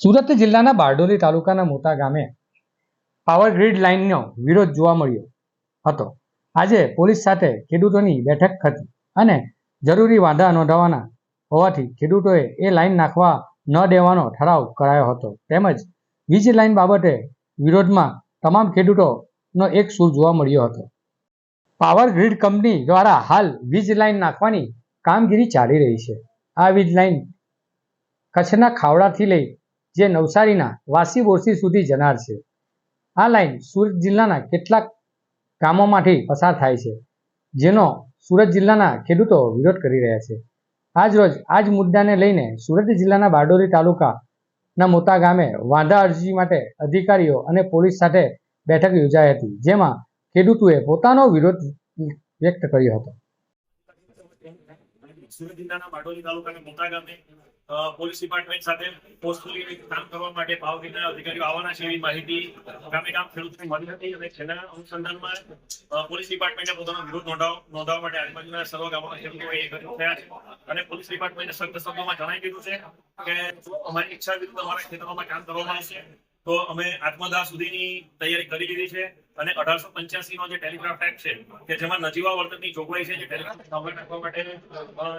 સુરત જિલ્લાના બારડોલી તાલુકાના મોટા ગામે પાવર ગ્રીડ લાઇનનો વિરોધ જોવા મળ્યો હતો. આજે પોલીસ સાથે ખેડૂતોની બેઠક હતી અને જરૂરી વાંધા નોંધાવાના હોવાથી ખેડૂતોએ એ લાઇન નાખવા ન દેવાનો ઠરાવ કરાયો હતો. તેમજ વીજ લાઇન બાબતે વિરોધમાં તમામ ખેડૂતોનો એક સૂર જોવા મળ્યો હતો. પાવર ગ્રીડ કંપની દ્વારા હાલ વીજ લાઇન નાખવાની કામગીરી ચાલી રહી છે. આ વીજ લાઇન કચ્છના ખાવડાથી લઈ જે નવસારીના વાસી બોરસી સુધી જનાર છે. આ લાઇન સુરત જિલ્લાના કેટલાક ગામોમાંથી પસાર થાય છે, જેનો સુરત જિલ્લાના ખેડૂતો વિરોધ કરી રહ્યા છે. આજ રોજ આ જ મુદ્દાને લઈને સુરત જિલ્લાના બારડોલી તાલુકાના મોટા ગામે વાંધા અરજી માટે અધિકારીઓ અને પોલીસ સાથે બેઠક યોજાઈ હતી, જેમાં ખેડૂતોએ પોતાનો વિરોધ વ્યક્ત કર્યો હતો. સુરત જિલ્લાના બારડોલી તાલુકાના મોટા ગામે પોલીસ ડિપાર્ટમેન્ટ સાથે ફોર્સફુલી કામ કરવા માટે ભાવગીરના અધિકારીઓ આવવાના છે એવી માહિતી ગામે ગામ ખેડૂતોને મળી હતી અને તેના અનુસંધાનમાં પોલીસ ડિપાર્ટમેન્ટે પોતાનો વિરોધ નોંધાવ, નોંધાવવા માટે આજુબાજુના સર્વ ગામોના ખેડૂતો એકત્રિત થયા છે. અને પોલીસ ડિપાર્ટમેન્ટે સખ્ત શબ્દોમાં જણાવી દીધું છે કે અમારી ઈચ્છા વિરુદ્ધ અમારા ખેતરોમાં કામ કરવામાં આવશે. તો અમે આત્મદાહ સુધીની તૈયારી કરી લીધી છે અને અઢારસો પંચ્યાસી નો જે ટેલિગ્રાફ એક્ટ છે, કે જેમાં નજીવા વર્તનની જોગવાઈ છે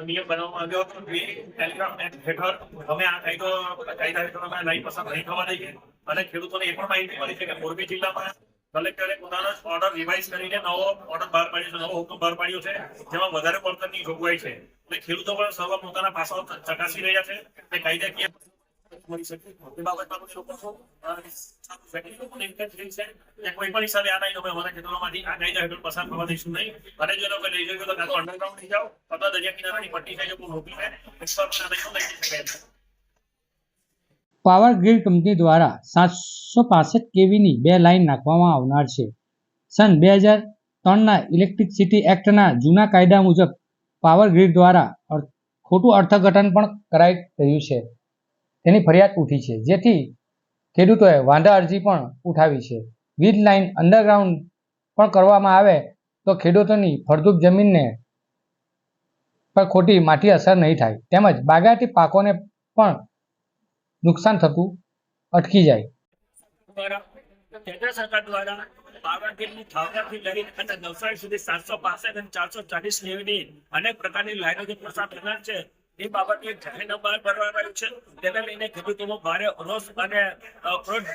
નિયમ બનાવવામાં આવ્યો હતો એ ટેલિગ્રાફ એક્ટ હેઠળ અમે આ કાયદો, કાયદા હેઠળ અમે લાઈન પસંદ નહીં થવા દઈએ. અને ખેડૂતોને એ પણ માહિતી મળી છે કે મોરબી જિલ્લામાં કલેક્ટરે પોતાનો ઓર્ડર રિવાઇઝ કરીને નવો ઓર્ડર બહાર પાડ્યો છે, નવો હુકમ બહાર પાડ્યો છે, જેમાં વધારે વર્તનની જોગવાઈ છે. એટલે ખેડૂતો પણ સર્વ પોતાના પાસાઓ ચકાસી રહ્યા છે કે કાયદાકીય મળી શકે. પાવર ગ્રીડ કંપની દ્વારા સાતસો પાસઠ કેવીની બે લાઇન નાખવામાં આવનાર છે. સન બે હજાર ત્રણના ઇલેક્ટ્રિસિટી એક્ટના જૂના કાયદા મુજબ પાવર ગ્રીડ દ્વારા ખોટું અર્થઘટન પણ કરાઈ રહ્યું છે. તેની ફરિયાદ ઉઠી છે. જેથી ખેડૂતોએ વાંધા અરજી પણ ઉઠાવી છે. વીજ લાઇન અંડરગ્રાઉન્ડ પણ કરવામાં આવે તો ખેડૂતોની ફળદ્રુપ જમીનને પર ખોટી માટી અસર નહીં થાય. તેમજ બાગાયતી પાકોને પણ નુકસાન થતું અટકી જાય. કેન્દ્ર સરકાર દ્વારા પાવાગઢની ગ્રીડની લઈ અને નવસારી સુધી સાતસો પાસઠ અને ચારસો ચાલીસ લેવીની અનેક પ્રકારની લાઈનો જે પસાર થનાર છે એ બાબતે જાહેરનામું લઈને ભારે રોષ અને ક્રોધ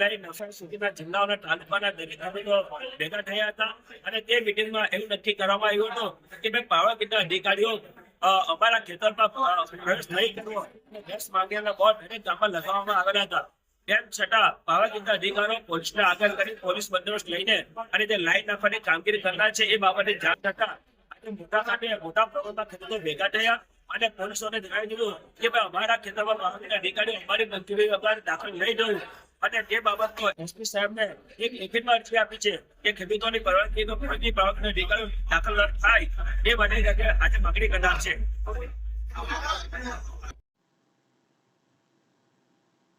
લઈ નવસારી સુધીના જિલ્લાઓના તાલુકાના દરેક ખેડૂતો ભેગા થયા હતા. અને તે મિટિંગમાં એવું નક્કી કરવામાં આવ્યું હતું કે ભાઈ પાવર અધિકારીઓ અમારા ખેતરમાં પ્રવેશ નહીં કરવો. ગેસ માંગ્યાના બોર્ડ દરેક લગાવવામાં આવેલા હતા. તેમ છતાં પાવર ગ્રીડના અધિકારીઓ પોલીસને આગળ કરી પોલીસ બંદોબસ્ત લઈને અને તે લાઈન નાખવાની કામગીરી કરનાર છે એ બાબતે જાણ થતા આજે મોટા ખાતે મોટા પ્રમાણમાં ખેડૂતો ભેગા થયા અને પોલીસોને જણાવી દીધું કે ભાઈ અમારા ખેતરમાં પાવર ગ્રીડના અધિકારીઓ અમારી મંજૂરી વગર દાખલ નહીં થયું. અને તે બાબતમાં એસપી સાહેબને એક લેખિતમાં અરજી આપી છે કે ખેડૂતોની પરવાનગી તો ફરજી પાવર અધિકારીઓ દાખલ થાય. એ માટે આજે માગણી કરનાર છે.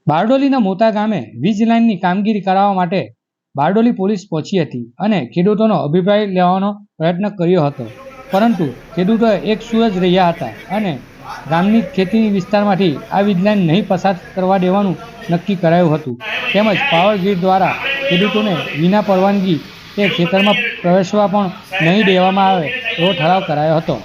બારડોલીના મોટા ગામે વીજ લાઇનની કામગીરી કરાવવા માટે બારડોલી પોલીસ પહોંચી હતી અને ખેડૂતોનો અભિપ્રાય લેવાનો પ્રયત્ન કર્યો હતો. પરંતુ ખેડૂતો એક સુર જ રહ્યા હતા અને ગામની ખેતીની વિસ્તારમાંથી આ વીજ લાઇન નહીં પસાર કરવા દેવાનું નક્કી કરાયું હતું. તેમજ પાવર ગ્રીડ દ્વારા ખેડૂતોને વિના પરવાનગી તે ખેતરમાં પ્રવેશવા પણ નહીં દેવામાં આવે એવો ઠરાવ કરાયો હતો.